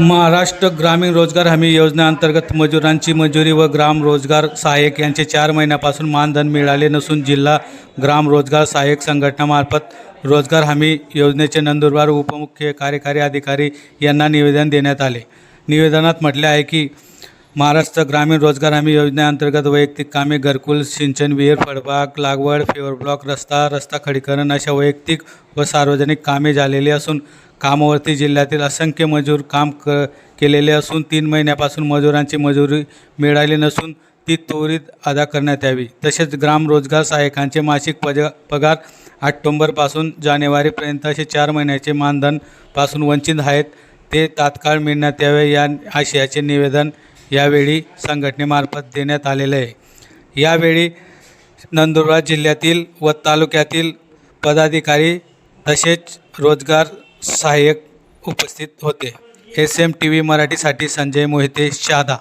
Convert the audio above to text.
महाराष्ट्र ग्रामीण रोजगार हमी योजनेअंतर्गत मजुरांची मजुरी व ग्राम रोजगार सहाय्यक यांचे चार महिन्यापासून मानधन मिळाले नसून जिल्हा ग्राम रोजगार सहाय्यक संघटनामार्फत रोजगार हमी योजनेचे नंदुरबार उपमुख्य कार्यकारी अधिकारी यांना निवेदन देण्यात आले. निवेदनात म्हटले आहे की महाराष्ट्र ग्रामीण रोजगार हमी योजनेअंतर्गत वैयक्तिक कामे घरकुल सिंचन विहीर फळबाग लागवड फेवर ब्लॉक रस्ता रस्ता खडीकरण अशा वैयक्तिक व सार्वजनिक कामे झालेली असून कामावरती जिल्ह्यातील असंख्य मजूर काम क केलेले असून तीन महिन्यापासून मजुरांची मजुरी मिळाली नसून ती त्वरित अदा करण्यात यावी. तसेच ग्राम रोजगार सहाय्यकांचे मासिक पज पगार ऑक्टोंबरपासून जानेवारीपर्यंत असे चार महिन्याचे मानधनपासून वंचित आहेत. ते तात्काळ मिळण्यात यावे या आशयाचे निवेदन यावेळी संघटनेमार्फत देण्यात आलेलं आहे. यावेळी नंदुरबार जिल्ह्यातील व तालुक्यातील पदाधिकारी तसेच रोजगार सहाय्यक उपस्थित होते. एस एम टी व्ही मराठीसाठी संजय मोहिते शादा.